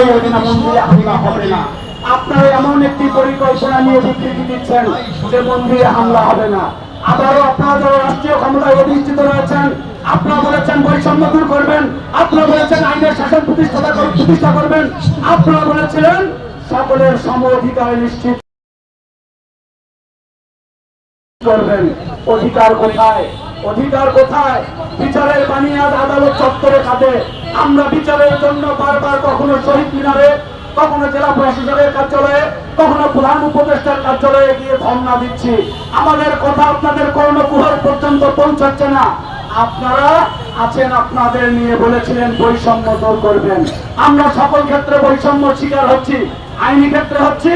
কখনোই মন্দিরে হামলা হবে না আপনারা এমন একটি পরিকল্পনা নিয়ে বিবৃতি দিচ্ছেন যে মন্দিরে হামলা হবে না। আবারও আপনারা যারা রাষ্ট্রীয় ক্ষমতায় অধিষ্ঠিত রয়েছেন, আপনারা বলেছেন বৈষম্য দূর করবেন, আপনারা বলেছেন আইনের শাসন প্রতিষ্ঠা প্রতিষ্ঠা করবেন, আপনারা বলেছিলেন সকলের সম অধিকার নিশ্চিত করবেন। অধিকার কোথায়? অধিকার কোথায়? বিচারের আজ আদালত চত্বরে খাতে আমরা বিচারের জন্য বারবার কখনো শহীদ মিনারে, কখনো জেলা প্রশাসনের কার্যালয়ে, কখনো প্রধান উপদেষ্টার কার্যালয়ে গিয়ে ধর্ণা দিচ্ছি। আমাদের কথা আপনাদের কোনো কুহর পর্যন্ত পৌঁছাচ্ছে না। আপনারা আছেন আপনাদের নিয়ে বলেছিলেন বৈষম্য দূর করবেন। আমরা সকল ক্ষেত্রে বৈষম্য শিকার হচ্ছি। আইনি ক্ষেত্রে হচ্ছি,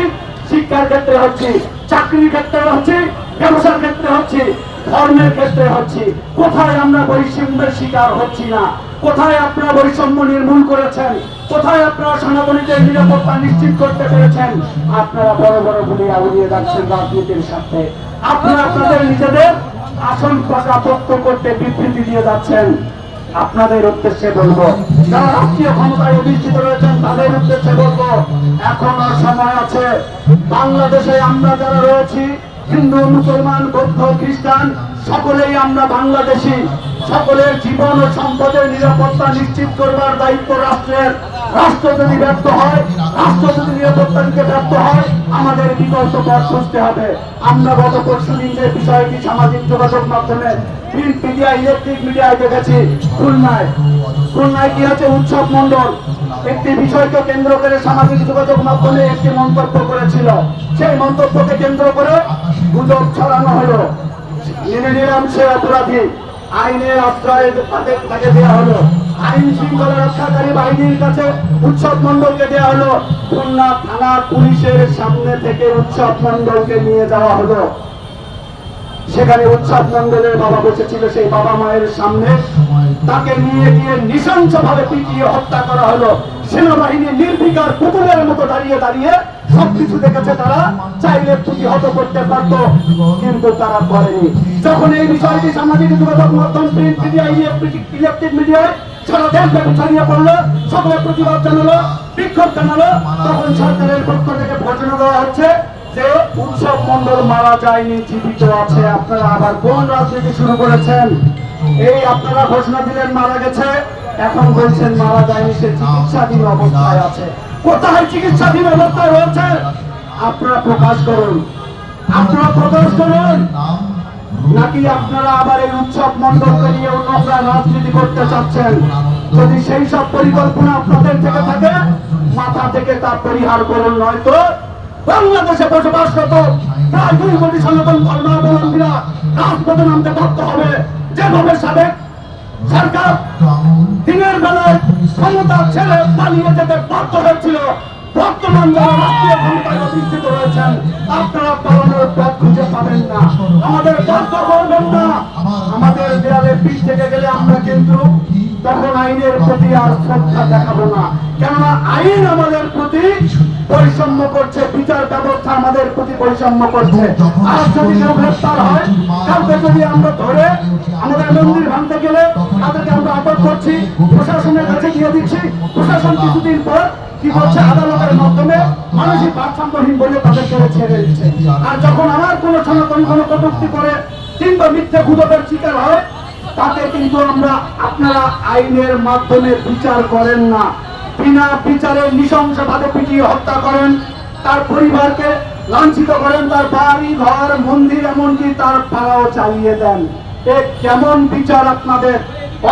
শিক্ষার ক্ষেত্রে হচ্ছে, চাকরির ক্ষেত্রে হচ্ছে, ব্যবসার ক্ষেত্রে হচ্ছে। ধর্মের ক্ষেত্রে হচ্ছে। কোথায় আমরা বৈষম্যের শিকার হচ্ছি না? কোথায় আপনারা বৈষম্য নির্মূল করেছেন? কোথায় আপনারা সনাতনীদের নিরাপত্তা নিশ্চিত করতে পেরেছেন? আপনারা বড় বড় গুলিয়া উড়িয়ে যাচ্ছেন রাজনীতির সাথে আপনারা আপনাদের নিজেদের আসন পাকাপোক্ত করতে বিবৃতি দিয়ে যাচ্ছেন। আপনাদের উদ্দেশ্যে বলব, যারা রাষ্ট্রীয় ক্ষমতায় অধিষ্ঠিত রয়েছেন, তাদের উদ্দেশ্যে বলব, এখনও সময় আছে। বাংলাদেশে আমরা যারা রয়েছি হিন্দু, মুসলমান, বৌদ্ধ, খ্রিস্টান, সকলেই আমরা বাংলাদেশি। সকলের জীবন ও সম্পদের নিরাপত্তা নিশ্চিত করবার দায়িত্ব রাষ্ট্রের। রাষ্ট্র যদি ব্যর্থ হয়, রাষ্ট্র যদি নিরাপত্তা দিতে ব্যর্থ হয়, আমাদের বিকল্প পথ খুঁজতে হবে। আমরা গত পরশু দিন যে বিষয়টি সামাজিক যোগাযোগ মাধ্যমে প্রিন্ট মিডিয়া ইলেকট্রিক মিডিয়ায় দেখেছি, খুলনায়। খুলনায় কি আছে? উৎসব মন্ডল একটি বিষয়কে কেন্দ্র করে সামাজিক যোগাযোগ মাধ্যমে একটি মন্তব্য করেছিল। সেই মন্তব্যকে কেন্দ্র করে গুজব ছড়ানো হলো। নিলাম সে অপরাধী। আইনের আশ্রয় তাকে দেওয়া হলো। আইন শৃঙ্খলা রক্ষাকারী বাহিনীর কাছে উৎসব মন্ডলকে দেওয়া হলো। খুলনা থানা পুলিশের সামনে থেকে উৎসব মন্ডলকে নিয়ে যাওয়া হলো। সেখানে উৎসব মন্ডলের বাবা বসেছিল সেই বাবা মায়ের সামনে। তাকে নিয়ে গিয়ে নৃশংস ভাবে পিটিয়ে হত্যা করা হলো। সেনাবাহিনী নির্বিকার পুতুলের মতো দাঁড়িয়ে দাঁড়িয়ে সবকিছু দেখেছে তারা, চাইলে প্রতিহত করতে পারত, কিন্তু তারা করেনি। যখন এই বিষয়টি সামাজিক যোগাযোগ মাধ্যম, প্রিন্ট মিডিয়া ইলেকট্রিক মিডিয়ায় সারা দেশব্যাপী ছড়িয়ে পড়ল, সকলে প্রতিবাদ জানালো, বিক্ষোভ জানালো, তখন সরকারের পক্ষ থেকে ঘোষণা দেওয়া হচ্ছে যে উৎসব মন্ডল মারা যায়নি, জীবিত আছে। আপনারা আবার কোন রাজনীতি শুরু করেছেন? এই আপনারা ঘোষণা দিলেন মারা গেছে, এখন বলছেন মারা যায়নি, সে চিকিৎসাধীন অবস্থায় আছে। কোথায় চিকিৎসাধীন অবস্থায় রয়েছে? আপনারা প্রকাশ করুন। আপনারা প্রকাশ করুন। নাকি আপনারা আবার এই উৎসব মন্ডলকে নিয়ে অন্যরা রাজনীতি করতে চাচ্ছেন? যদি সেই সব পরিকল্পনা আপনাদের থেকে থাকে, মাথা থেকে তা পরিহার করুন, নয়তো বাংলাদেশে বসবাসরত প্রায় দুই কোটি সনাতন ধর্মাবলম্বীরা রাজপথে নামতে বাধ্য হবে। যেভাবে সাবেক সরকার দিনের বেলায় ক্ষমতা ছেড়ে পালিয়ে যেতে বাধ্য হয়েছিল, বর্তমান যারা রাষ্ট্রীয় ক্ষমতায় অধিষ্ঠিত রয়েছেন, আপনারা পালানোর পথ খুঁজে পাবেন না। আমাদের বাধ্য করবেন না। আমাদের দেয়ালে পিঠ থেকে গেলে আমরা কিন্তু তখন আইনের প্রতি আর শ্রদ্ধা দেখাবো না। কেননা আইন আমাদের প্রতি বৈষম্য করছে বিচার ব্যবস্থা আমাদের প্রতি বৈষম্য করছে। আর যদি কেউ গ্রেফতার হয় কাউকে যদি আমরা ধরে আমাদের মন্দির ভাঙতে গেলে তাদেরকে আমরা আটক করছি প্রশাসনের কাছে দিয়ে দিচ্ছি। প্রশাসন কিছুদিন পর কি করছে আদালতের মাধ্যমে মানসিক ভারসাম্যহীন বলে তাদেরকে ছেড়ে দিচ্ছে। আর যখন আমার কোনো সনাতনী কোনো কটুক্তি করে কিংবা মিথ্যে গুজবের শিকার হয় তাতে কিন্তু আমরা আপনারা আইনের মাধ্যমে বিচার করেন না। বিনা বিচারে নৃশংসভাবে পিটিয়ে হত্যা করেন, তার পরিবারকে লাঞ্ছিত করেন, তার বাড়ি, ঘর, মন্দির, এমনকি তার পাড়াও চালিয়ে দেন। এ কেমন বিচার আপনাদের?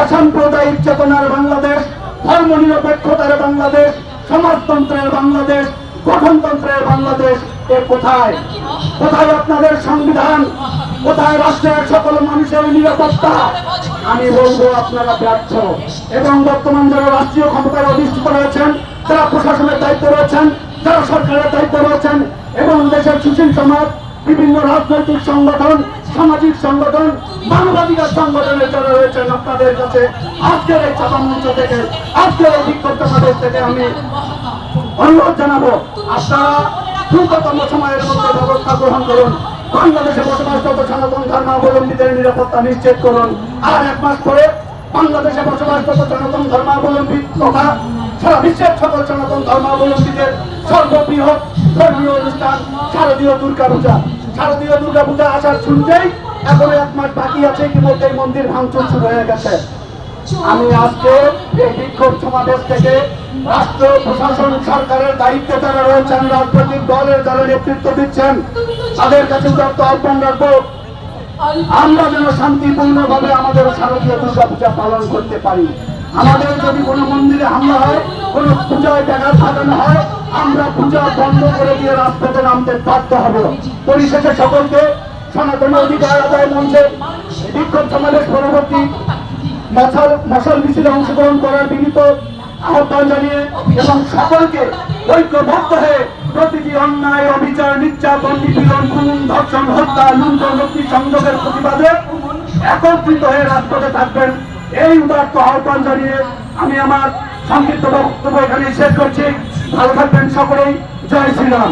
অসাম্প্রদায়িক চেতনার বাংলাদেশ ধর্ম নিরপেক্ষতার বাংলাদেশ, সমাজতন্ত্রের বাংলাদেশ, গঠনতন্ত্রের বাংলাদেশ, এ কোথায়? কোথায় আপনাদের সংবিধান? কোথায় রাষ্ট্রের সকল মানুষের নিরাপত্তা? আমি বলব আপনারা ব্যর্থ। এবং বর্তমান যারা রাষ্ট্রীয় ক্ষমতায় অধিষ্ঠিত রয়েছেন, যারা প্রশাসনের দায়িত্ব রয়েছেন, যারা সরকারের দায়িত্ব রয়েছেন, এবং দেশের সুশীল সমাজ, বিভিন্ন রাজনৈতিক সংগঠন, সামাজিক সংগঠন, মানবাধিকার সংগঠনের যারা রয়েছেন, আপনাদের কাছে আজকের এই চাপা মঞ্চ থেকে, আজকের এই বিক্ষোভ থেকে আমি অনুরোধ জানাব, আপনারা দ্রুততম সময়ের মধ্যে ব্যবস্থা গ্রহণ করুন। বাংলাদেশে বসবাসরত সনাতন ধর্মাবলম্বীদের নিরাপত্তা নিশ্চিত করুন। আর এক মাস পরে বাংলাদেশে বসবাসরত সনাতন ধর্মাবলম্বী তথা সারা বিশ্বের সকল সনাতন ধর্মাবলম্বীদের সর্ববৃহৎ ধর্মীয় অনুষ্ঠান, শারদীয় দুর্গা পূজা শারদীয় দুর্গা পূজা আসার শুরুতেই এখনও এক মাস বাকি আছে ইতিমধ্যে মন্দির ভাঙচুর শুরু হয়ে গেছে। আমি আজকে বিক্ষোভ সমাবেশ থেকে রাষ্ট্র, প্রশাসন, সরকারের দায়িত্বে যারা রয়েছেন, রাজনৈতিক দলের যারা নেতৃত্ব দিচ্ছেন, তাদের কাছে উদার্ত আহ্বান রাখব। আমরা যেন শান্তিপূর্ণভাবে আমাদের শারদীয় দুর্গা পূজা পালন করতে পারি। আমাদের যদি কোনো মন্দিরে হামলা হয়, কোনো পূজায় ব্যাঘাত ঘটানো হয়, আমরা পূজা বন্ধ করে দিয়ে রাজপথে নামতে বাধ্য হব। পরিশেষে সকলকে সনাতন অধিকার আদায় মঞ্চে বিক্ষোভ সমাবেশ পরবর্তী মশাল মশাল মিছিলে অংশগ্রহণ করার বিনীত আহ্বান জানিয়ে এবং সকলকে ঐক্যবদ্ধ হয়ে প্রতিটি অন্যায়, অবিচার, নির্যাতন, নিপীড়ন, খুন, ধর্ষণ, হত্যা, লুণ্ঠন মুক্তি সংযোগের প্রতিবাদে একত্রিত হয়ে রাজপথে থাকবেন। এই উদার্ত আহ্বান জানিয়ে আমি আমার সংক্ষিপ্ত বক্তব্য এখানে শেষ করছি। ভালো থাকবেন সকলেই। জয় শ্রীরাম।